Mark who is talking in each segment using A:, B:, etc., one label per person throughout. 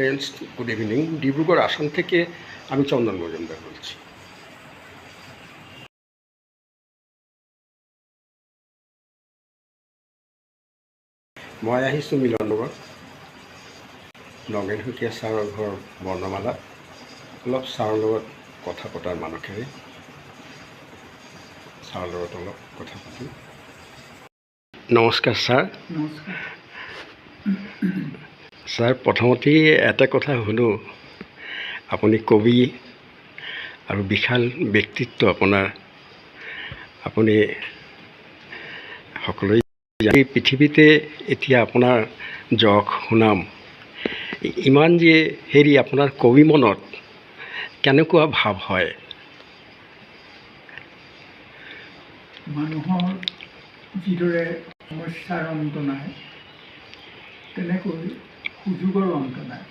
A: Friends good evening Dibrugarh Assam থেকে আমি চন্দন মজুমদার বলছি। মই আহিছোঁ মিলন নগৰ নগেন শইকীয়া ছাৰৰ ঘৰ বৰ্ণমালাত অলপ ছাৰৰ লগত কথা পতাৰ মানসেৰে ছাৰৰ লগত অলপ কথা পাতিম। নমস্কাৰ, ছাৰ।
B: নমস্কাৰ।
A: ছাৰ প্ৰথমতেই এটা কথা শুনো। আপুনি কবি আৰু বিশাল ব্যক্তিত্ব আপোনাৰ। আপুনি সকলোৱে পৃথিৱীতে এতিয়া আপোনাৰ যশ সুনাম ই- ইমান যে হেৰি আপোনাৰ কবি মনত কেনেকুৱা ভাৱ হয়?
B: মানুহৰ যিদৰে সমস্যাৰ অন্ত নাই তেনেকৈ সুযোগৰ অন্ত নাই।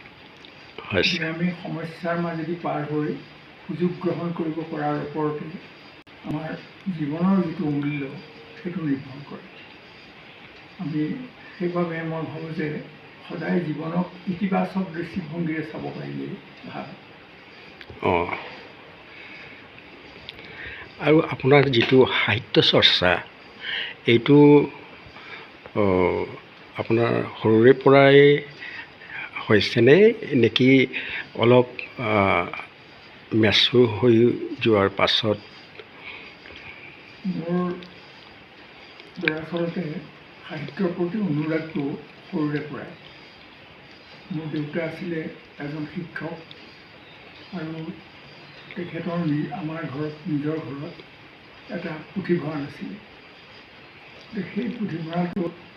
B: গতিকে আমি সমস্যাৰ মাজেদি পাৰ হৈ সুযোগ গ্ৰহণ কৰিব পৰাৰ ওপৰতে আমাৰ জীৱনৰ যিটো মূল্য সেইটো নিৰ্ভৰ কৰে। আমি সেইবাবে মই ভাবোঁ যে সদায় জীৱনক ইতিবাচক দৃষ্টিভংগীৰে চাব পাৰিলেই ভাল।
A: অঁ। আৰু আপোনাৰ যিটো সাহিত্য চৰ্চা এইটো আপোনাৰ সৰুৰে পৰাই হৈছেনে? নেকি অলপ মেচুৰ হৈ যোৱাৰ পাছত?
B: দৰাচলতে সাহিত্যৰ প্ৰতি অনুৰাগটো সৰুৰে পৰাই। মোৰ দেউতা আছিলে এজন শিক্ষক আৰু তেখেতৰ আমাৰ ঘৰত নিজৰ ঘৰত এটা পুথিভঁৰাল আছিলে। সেই পুথিভঁৰালটোত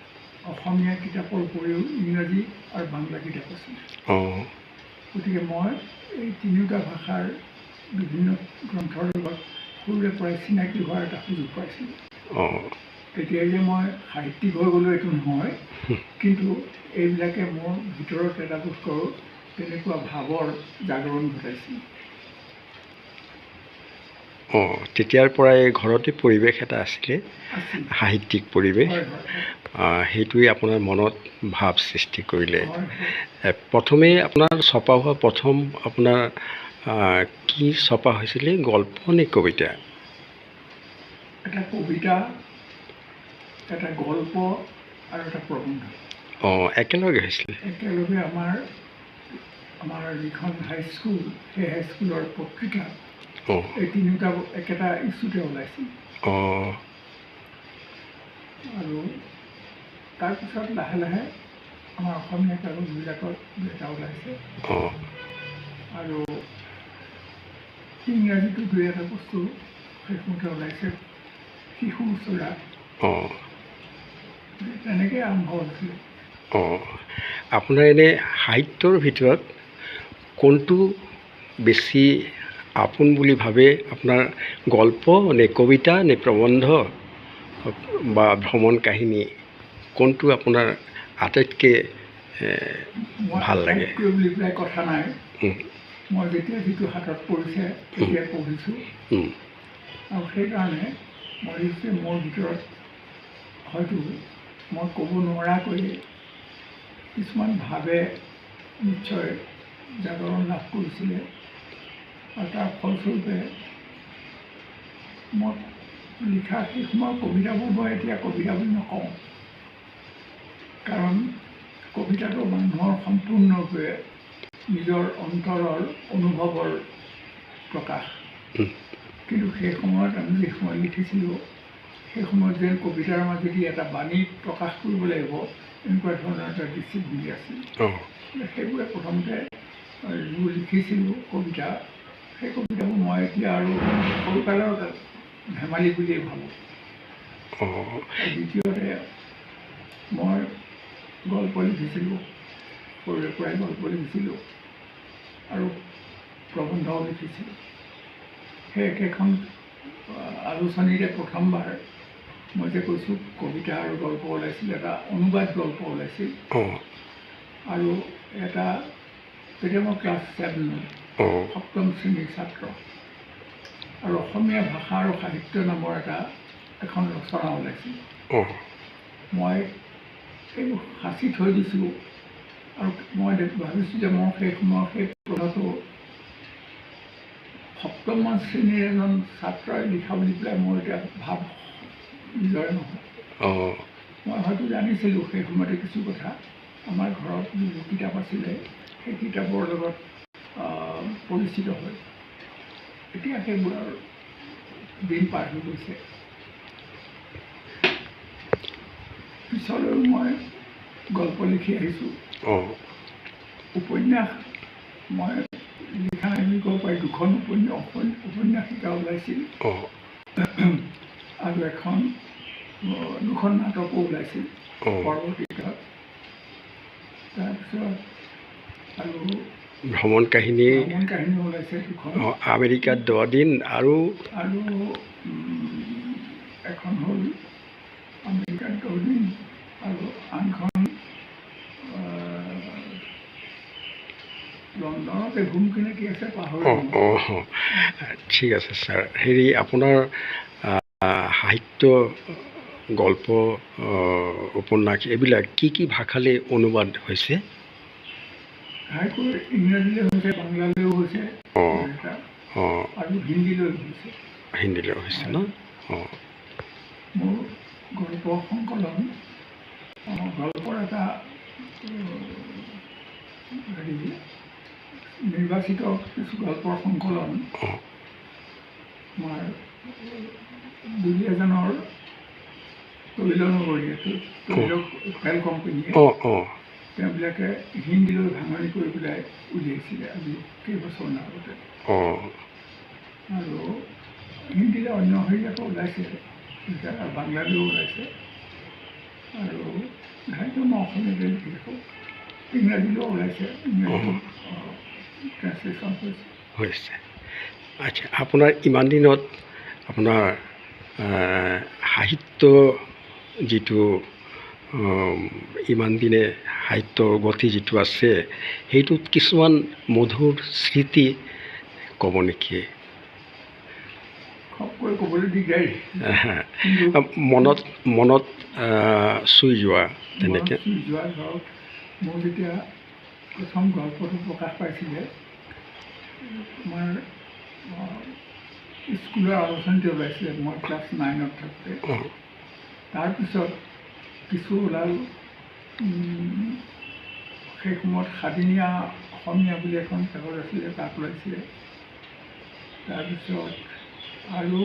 B: অসমীয়া কিতাপৰ উপৰিও ইংৰাজী আৰু বাংলা কিতাপ আছিলে গতিকে মই এই তিনিওটা ভাষাৰ বিভিন্ন গ্ৰন্থৰ লগত সৰুৰে পৰাই চিনাকি হোৱাৰ এটা সুযোগ পাইছিলোঁ
A: অঁ।
B: তেতিয়া যে মই সাহিত্যিক হৈ গ'লোঁ এইটো নহয় কিন্তু এইবিলাকে মোৰ ভিতৰত এটা বস্তু তেনেকুৱা ভাৱৰ জাগৰণ ঘটাইছিল
A: অঁ তেতিয়াৰ পৰাই ঘৰতে পৰিৱেশ এটা আছিলে সাহিত্যিক পৰিৱেশ। সেইটোৱে আপোনাৰ মনত ভাৱ সৃষ্টি কৰিলে।
B: হয় হয়।
A: এ, প্ৰথমে আপোনাৰ ছপা হোৱা প্ৰথম আপোনাৰ কি ছপা হৈছিলে গল্প নে কবিতা?
B: এটা কবিতা এটা গল্প আৰু এটা প্ৰবন্ধ।
A: অঁ একেলগে হৈছিলে।
B: একেলগে আমাৰ আমাৰ যিখন হাইস্কুল সেই হাইস্কুলৰ পত্ৰিকা এই তিনিওটা একেটা ইছ্যুতে ওলাইছিল।
A: অঁ।
B: আৰু তাৰপিছত লাহে লাহে আমাৰ অসমীয়া কাগজবিলাকত দুই এটা ওলাইছে।
A: অঁ।
B: আৰু ইংৰাজীতো দুই এটা বস্তু সেইসমতে ওলাইছে। শিশু চোৰা।
A: অঁ।
B: তেনেকৈ আৰম্ভ হৈছিলে।
A: অঁ। আপোনাৰ এনে সাহিত্যৰ ভিতৰত কোনটো বেছি আপোন বুলি ভাবে আপোনাৰ গল্প নে কবিতা নে প্ৰবন্ধ বা ভ্ৰমণ কাহিনী কোনটো আপোনাৰ আটাইতকৈ ভালো লাগে।
B: বুলি পেলাই কথা নাই। মই যেতিয়া যিটো হাতত পৰিছে তেতিয়া পঢ়িছোঁ। আৰু সেইকাৰণে মই ভাবিছোঁ মোৰ ভিতৰত হয়তো মই ক'ব নোৱাৰাকৈ কিছুমান ভাৱে নিশ্চয় জাগৰণ লাভ কৰিছিলে। আৰু তাৰ ফলস্বৰূপে মই লিখা সেই সময়ৰ কবিতাবোৰ মই এতিয়া কবিতা বুলি নকওঁ। কাৰণ কবিতাটো মানুহৰ সম্পূৰ্ণৰূপে নিজৰ অন্তৰৰ অনুভৱৰ প্ৰকাশ। কিন্তু সেই সময়ত আমি যি সময় লিখিছিলোঁ সেই সময়ত যেন কবিতাৰ মাজেদি এটা বাণী প্ৰকাশ কৰিব লাগিব এনেকুৱা ধৰণৰ এটা দৃষ্টিভংগী আছিল। সেইবোৰে প্ৰথমতে যিবোৰ লিখিছিলোঁ কবিতা সেই কবিতাবোৰ মই এতিয়া আৰু সৰুকালৰ ধেমালি বুলিয়েই ভাবোঁ দ্বিতীয়তে মই গল্প লিখিছিলোঁ সৰুৰে পৰাই গল্প লিখিছিলোঁ আৰু প্ৰবন্ধও লিখিছিলোঁ সেই একেখন আলোচনীৰে প্ৰথমবাৰ মই যে কৈছোঁ কবিতা আৰু গল্প ওলাইছিল এটা অনুবাদ গল্প ওলাইছিল আৰু এটা তেতিয়া মই ক্লাছ ছেভেনত সপ্তম শ্ৰেণীৰ ছাত্ৰ। আৰু অসমীয়া ভাষা আৰু সাহিত্য নামৰ এটা এখন ৰচনা ওলাইছিল মই সেইবোৰ সাঁচি থৈ দিছোঁ আৰু মই ভাবিছোঁ যে মই সেই সময়ত সেই কথাটো সপ্তমমান শ্ৰেণীৰ এজন ছাত্ৰই লিখা বুলি পেলাই মোৰ এতিয়া ভাৱ নিজৰে নহয়। মই হয়তো জানিছিলোঁ সেই সময়তে কিছু কথা। আমাৰ ঘৰত যিবোৰ কিতাপ আছিলে সেই কিতাপৰ লগত পৰিচিত হৈ এতিয়া সেইবোৰ আৰু দিন পাৰ হৈ গৈছে। পিছলৈও মই গল্প লিখি আহিছোঁ। উপন্যাস মই লিখা বুলি ক'ব পাৰি দুখন উপন্যাস উপন্যাস- উপন্যাসিকা ওলাইছিল। আৰু এখন দুখন নাটকো ওলাইছিল পৰৱৰ্তী তাৰপিছত আৰু
A: ভ্ৰমণ কাহিনী আমেৰিকাত দহ দিন আৰু
B: এখন হ'ল আমেৰিকাত দহ দিন আৰু আনখন
A: অঁ অঁ ঠিক আছে ছাৰ। হেৰি আপোনাৰ সাহিত্য গল্প উপন্যাস এইবিলাক কি কি ভাষালৈ অনুবাদ হৈছে?
B: ঘাইকৈ ইংৰাজীলৈ হৈছে বাংলালৈও হৈছে
A: অঁ
B: এটা,
A: অঁ
B: আৰু হিন্দীলৈ হৈছে
A: হিন্দীলৈ হৈছে ন? অঁ
B: মোৰ গল্প সংকলন গল্পৰ এটা হেৰি নিৰ্বাচিত কিছু গল্পৰ সংকলন আমাৰ দুই এজনৰ তৈল নগৰীয়া তৈল তেল কোম্পানীয়ে তেওঁবিলাকে হিন্দীলৈ ভাঙনি কৰি পেলাই উলিয়াইছিলে আজি কেইবছৰমান আগতে।
A: অঁ।
B: আৰু হিন্দীলৈ অন্য হেৰিয়াতো ওলাইছে বাংলালৈও ওলাইছে। আৰু ঘাইটো মই অসমীয়াতে লিখি থাকোঁ। ইংৰাজীলৈও ওলাইছে ট্ৰেঞ্চলেশ্যন হৈছে।
A: হৈছে। আচ্ছা আপোনাৰ ইমান দিনত আপোনাৰ সাহিত্য যিটো ইমান দিনে সাহিত্যৰ গতি যিটো আছে সেইটোত কিছুমান মধুৰ স্মৃতি ক'ব নেকি? মনত মনত চুই যোৱা তেনেকৈ?
B: মোৰ যেতিয়া প্ৰথম গল্পটো প্ৰকাশ পাইছিলে আহ, স্কুলৰ আলোচনীতে ওলাইছিলে মই ক্লাছ নাইনত থাকোঁতে। তাৰপিছত কিছু ওলাল সেই সময়ত সাদিনীয়া অসমীয়া বুলি এখন কাগজ আছিলে তাত ওলাইছিলে। তাৰপিছত আৰু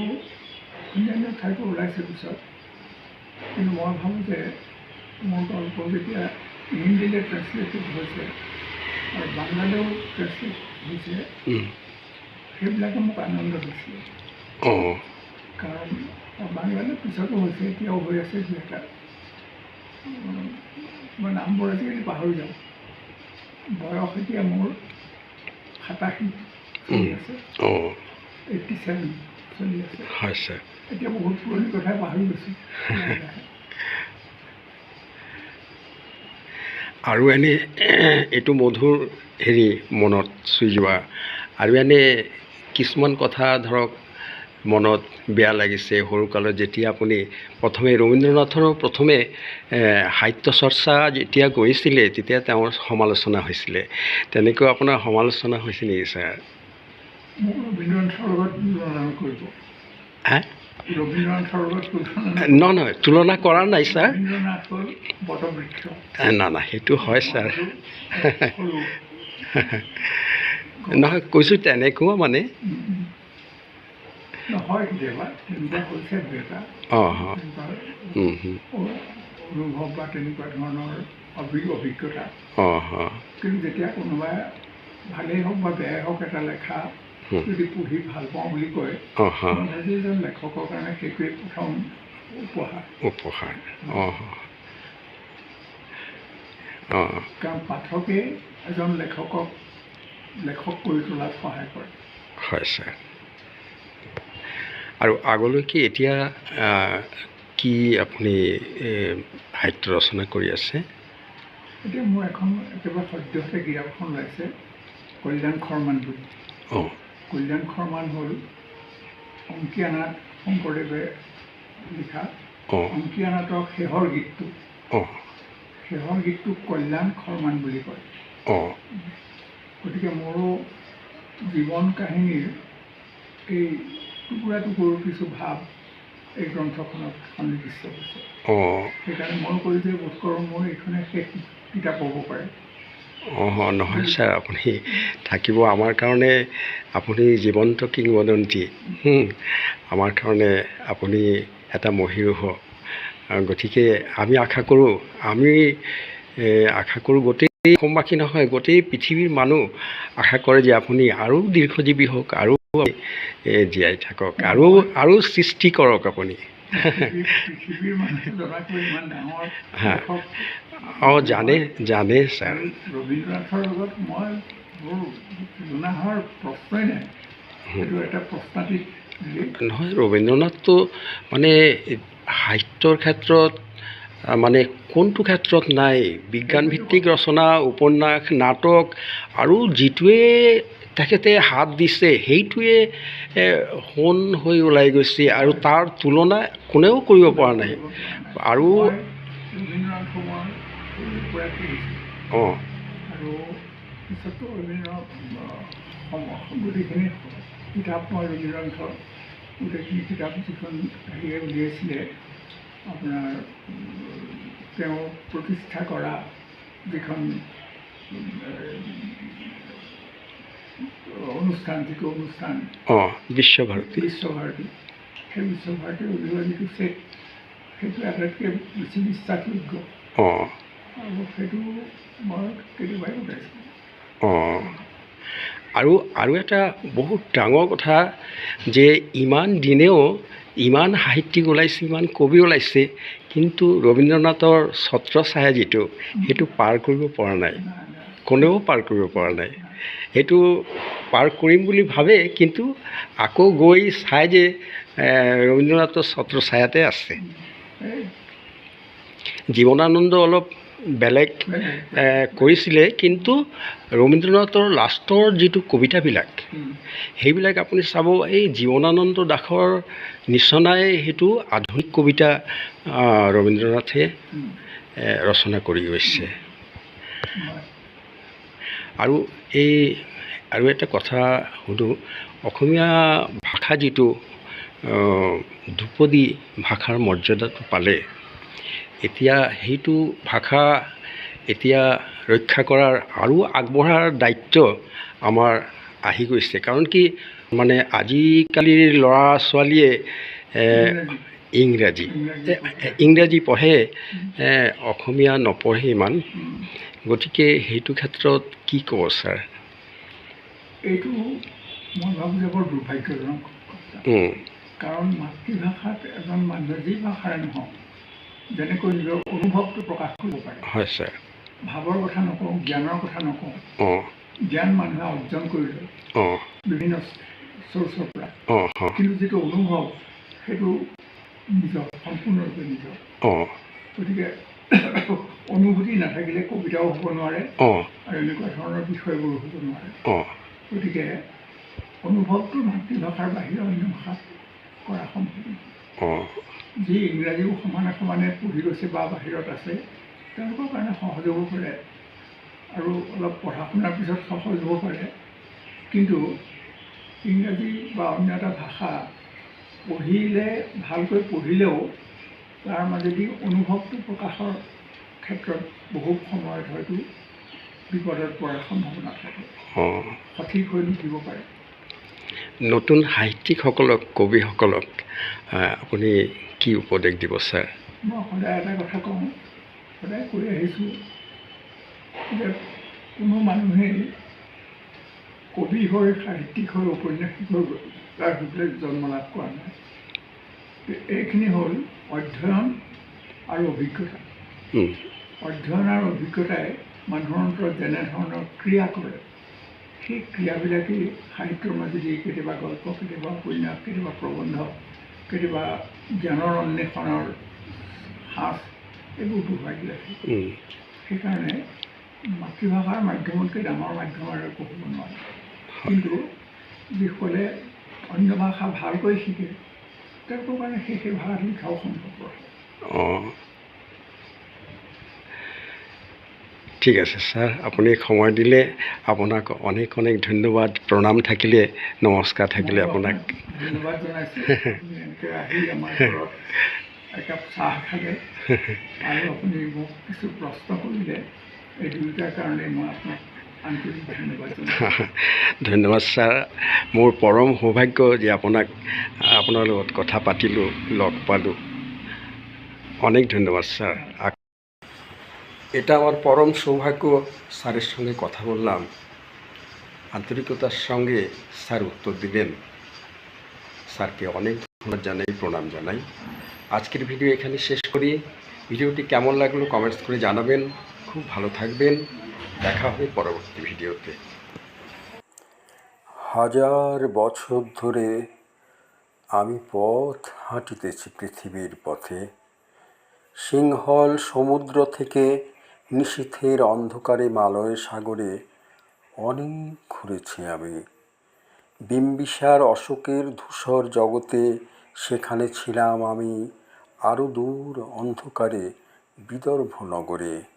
B: অন্যান্য ঠাইতো ওলাইছে পিছত। কিন্তু মই ভাবোঁ যে মোৰ গল্প যেতিয়া হিন্দীলৈ ট্ৰেঞ্চলেটেড হৈছে আৰু বাংলালৈও ট্ৰেঞ্চলেট হৈছে। সেইবিলাকে মোক আনন্দ দিছিলে কাৰণ বাংলালৈ পিছতো হৈছে এতিয়াও হৈ আছে দুই এটা। মই নামবোৰ আজিকালি পাহৰি যাওঁ। বয়স এতিয়া মোৰ সাতাশী চলি আছে।
A: অঁ।
B: এইট্টি ছেভেন চলি আছে। এতিয়া বহুত পুৰণি কথাই পাহৰি গৈছোঁ।
A: আৰু এনে এইটো মধুৰ হেৰি মনত চুই যোৱা। আৰু এনে কিছুমান কথা ধৰক মনত বেয়া লাগিছে। সৰুকালত যেতিয়া আপুনি প্ৰথমে ৰবীন্দ্ৰনাথৰো প্ৰথমে সাহিত্য চৰ্চা যেতিয়া কৰিছিলে তেতিয়া তেওঁৰ সমালোচনা হৈছিলে। তেনেকৈ আপোনাৰ সমালোচনা হৈছে নেকি ছাৰ? হা? নহয় নহয় তুলনা কৰা নাই ছাৰ। না না সেইটো হয় ছাৰ। নহয় কৈছোঁ তেনেকুৱা মানে।
B: নহয় কেতিয়াবা তেনেকুৱা হৈছে দুই এটা অনুভৱ বা তেনেকুৱা ধৰণৰ অভি অভিজ্ঞতা কিন্তু যেতিয়া কোনোবাই ভালেই হওক বা বেয়াই হওক এটা লেখা। যদি পঢ়ি ভাল পাওঁ বুলি কয় ভাবোঁ এজন লেখকৰ কাৰণে সেইটোৱে প্ৰথম উপহাৰ কাৰণ পাঠকে এজন লেখকক লেখক কৰি তোলাত সহায় কৰে
A: হয় ছাৰ আৰু আগলৈকে এতিয়া কি আপুনি সাহিত্য ৰচনা কৰি আছে?
B: এতিয়া মোৰ এখন একেবাৰে সদ্যহতে কিতাপখন ওলাইছে কল্যাণ খৰমান বুলি।
A: অঁ।
B: কল্যাণ খৰমান হ'ল অংকীয়া নাট শংকৰদেৱে লিখা অংকীয়া নাটৰ শেষৰ গীতটো।
A: অঁ।
B: শেষৰ গীতটোক কল্যাণ খৰমান বুলি কয়।
A: অঁ।
B: গতিকে মোৰো জীৱন কাহিনীৰ এই টুকুৰা টুকুৰ কিছু ভাৱ এই গ্ৰন্থখনত সন্নিৱিষ্ট হৈছে সেইকাৰণে মই কৈ যে বোধ কৰোঁ মোৰ এইখনে শেষ কিতাপ হ'ব পাৰে
A: অঁ নহয় ছাৰ আপুনি থাকিব আমাৰ কাৰণে আপুনি জীৱন্ত কিংবদন্তী। আমাৰ কাৰণে আপুনি এটা মহিৰূহ গতিকে আমি আশা কৰোঁ আমি আশা কৰোঁ গোটেই অসমবাসী নহয় গোটেই পৃথিৱীৰ মানুহ আশা কৰে যে আপুনি আৰু দীৰ্ঘজীৱী হওক আৰু এ, জীয়াই থাকক আৰু আৰু সৃষ্টি কৰক আপুনি। হা। অঁ জানে জানে ছাৰ।
B: ৰবীন্দ্ৰনাথৰ লগত মই মোৰ প্ৰশ্নই নাই। সেইটো এটা প্ৰশ্নাতীত
A: নহয় ৰবীন্দ্ৰনাথটো মানে সাহিত্যৰ ক্ষেত্ৰত মানে কোনটো ক্ষেত্ৰত নাই? বিজ্ঞানভিত্তিক ৰচনা উপন্যাস নাটক আৰু যিটোৱে তেখেতে হাত দিছে সেইটোৱে সোণ হৈ ওলাই গৈছে আৰু তাৰ তুলনা কোনেও কৰিব পৰা নাই। আৰু অঁ।
B: কিতাপ মই ৰবীন্দ্ৰনাথৰ গোটেইখিনি কিতাপ যিখন হেৰিয়ে উলিয়াইছিলে আপোনাৰ তেওঁ প্ৰতিষ্ঠা কৰা যিখন অনুষ্ঠান। যিটো অনুষ্ঠান
A: অঁ বিশ্বভাৰতী
B: বিশ্বভাৰতী সেই বিশ্বভাৰতীৰ উলিওৱা যিটো সেইটো আটাইতকৈ বেছি বিশ্বাসযোগ্য
A: অঁ
B: সেইটো মই কেতিয়াবাই ওলাইছিলোঁ
A: অঁ আৰু আৰু এটা বহুত ডাঙৰ কথা যে ইমান দিনেও ইমান সাহিত্যিক ওলাইছে ইমান কবি ওলাইছে কিন্তু ৰবীন্দ্ৰনাথৰ ছত্ৰ ছায়া যিটো সেইটো পাৰ কৰিব পৰা নাই। কোনেও পাৰ কৰিব পৰা নাই। সেইটো পাৰ কৰিম বুলি ভাবে, কিন্তু আকৌ গৈ চাই যে ৰবীন্দ্ৰনাথৰ ছত্ৰ ছায়াতে আছে জীৱনানন্দ অলপ বেলেগ কৰিছিলে, কিন্তু ৰবীন্দ্ৰনাথৰ লাষ্টৰ যিটো কবিতাবিলাক, সেইবিলাক আপুনি চাব, এই জীৱনানন্দ দাসৰ নিচনাই সেইটো আধুনিক কবিতা ৰবীন্দ্ৰনাথে ৰচনা কৰি গৈছে। আৰু এই আৰু এটা কথা সুধোঁ অসমীয়া ভাষা যিটো ধ্ৰুপদী ভাষাৰ মৰ্যাদাটো পালে এতিয়া সেইটো ভাষা এতিয়া ৰক্ষা কৰাৰ আৰু আগবঢ়াৰ দায়িত্ব আমাৰ আহি গৈছে। কাৰণ কি মানে আজিকালিৰ ল'ৰা ছোৱালীয়ে ইংৰাজী ইংৰাজী পঢ়ে অসমীয়া নপঢ়ে ইমান। গতিকে সেইটো ক্ষেত্ৰত কি ক'ব ছাৰ?
B: এইটো মই ভাবোঁ যে বৰ দুৰ্ভাগ্যজনক কাৰণ মাতৃভাষাত এজন মানুহে যি ভাষাৰে নহওক যেনেকৈ নিজৰ অনুভৱটো প্ৰকাশ কৰিব পাৰে
A: হয় ছাৰ।
B: ভাৱৰ কথা নকওঁ জ্ঞানৰ কথা নকওঁ জ্ঞান মানুহে অৰ্জন কৰি লয় বিভিন্ন চ'ৰ্চৰ পৰা। কিন্তু যিটো অনুভৱ সেইটো নিজৰ সম্পূৰ্ণৰূপে নিজৰ। গতিকে অনুভূতি নাথাকিলে কবিতাও হ'ব নোৱাৰে। আৰু এনেকুৱা ধৰণৰ বিষয়বোৰ হ'ব নোৱাৰে। গতিকে অনুভৱটো মাতৃভাষাৰ বাহিৰে অন্য ভাষাত কৰা সম্ভৱ যি ইংৰাজীও সমানে সমানে পঢ়ি গৈছে বা বাহিৰত আছে তেওঁলোকৰ কাৰণে সহজ হ'ব পাৰে। আৰু অলপ পঢ়া শুনাৰ পিছত সহজ হ'ব পাৰে। কিন্তু ইংৰাজী বা অন্য এটা ভাষা পঢ়িলে ভালকৈ পঢ়িলেও তাৰ মাজেদি অনুভৱটো প্ৰকাশৰ ক্ষেত্ৰত বহু সময়ত হয়তো বিপদত পৰাৰ সম্ভাৱনা থাকে। সঠিক হৈ নুঠিব পাৰে।
A: নতুন সাহিত্যিকসকলক কবিসকলক আপুনি কি উপদেশ দিব ছাৰ?
B: মই সদায় এটা কথা কওঁ সদায় কৈ আহিছোঁ যে কোনো মানুহেই কবি হৈ সাহিত্যিক হৈ ঔপন্যাসিক হৈ তাৰ হৈ জন্ম লাভ কৰা নাই। এইখিনি হ'ল অধ্যয়ন আৰু অভিজ্ঞতা। অধ্যয়ন আৰু অভিজ্ঞতাই মানুহৰ অন্তৰত যেনেধৰণৰ ক্ৰিয়া কৰে সেই ক্ৰিয়াবিলাকেই সাহিত্যৰ মাজেদি কেতিয়াবা গল্প কেতিয়াবা উপন্যাস কেতিয়াবা প্ৰবন্ধ কেতিয়াবা জ্ঞানৰ অন্বেষণৰ সাঁচ এইবোৰ বহুৱাই
A: উম,
B: সেইকাৰণে মাতৃভাষাৰ মাধ্যমতকৈ ডাঙৰ মাধ্যম আৰু হ'ব নোৱাৰে। কিন্তু যিসকলে অন্য ভাষা ভালকৈ শিকে তেওঁলোকৰ কাৰণে সেই সেই লিখাও সম্ভৱপৰ
A: অঁ ঠিক আছে ছাৰ আপুনি সময় দিলে আপোনাক অনেক অনেক ধন্যবাদ। প্ৰণাম থাকিলে নমস্কাৰ থাকিলে আপোনাক।
B: ধন্যবাদ জনাইছোঁ। এনেকৈ আহি আমাৰ ঘৰত একাপ চাহ খালে। আৰু আপুনি মোক কিছু প্ৰশ্ন কৰিলে এই দুয়োটাৰ কাৰণে মই আপোনাক ধন্যবাদ।
A: ছাৰ মোৰ পৰম সৌভাগ্য যে আপোনাক, আপোনাৰ লগত কথা পাতিলোঁ, লগ পালোঁ। অনেক ধন্যবাদ স্যার এটা আমার পরম সৌভাগ্য স্যারের সঙ্গে কথা বললাম। আন্তরিকতার সঙ্গে স্যার উত্তর দিলেন। স্যারকে অনেক ধন্যবাদ জানাই, প্রণাম জানাই। আজকের ভিডিও এখানে শেষ করি। ভিডিওটি কেমন লাগল কমেন্টস করে জানাবেন। খুব ভালো থাকবেন। দেখা হবে পরবর্তী ভিডিওতে। হাজার বছর ধরে আমি পথ হাঁটিতেছি পৃথিবীর পথে। সিংহল সমুদ্র থেকে নিশীথের অন্ধকারে মালয় সাগরে অনেক ঘুরেছি আমি। বিম্বিসার অশোকের ধূসর জগতে সেখানে ছিলাম আমি, আরও দূর অন্ধকারে বিদর্ভ নগরে।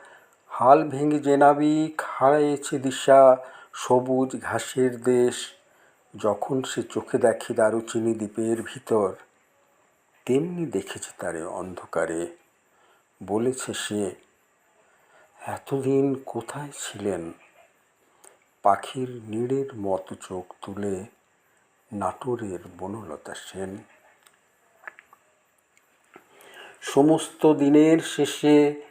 A: হাল ভেঙে জেনাবিক হারাইছে দিশা, সবুজ ঘাসের দেশ, যখন সে চোখে দেখে দারুচিনি দ্বীপের ভিতর, তেমনি দেখেছে তারে অন্ধকারে। বলেছে সে, এতদিন কোথায় ছিলেন? পাখির নীড়ের মতো চোখ তুলে নাটোরের বনলতা সেন। সমস্ত দিনের শেষে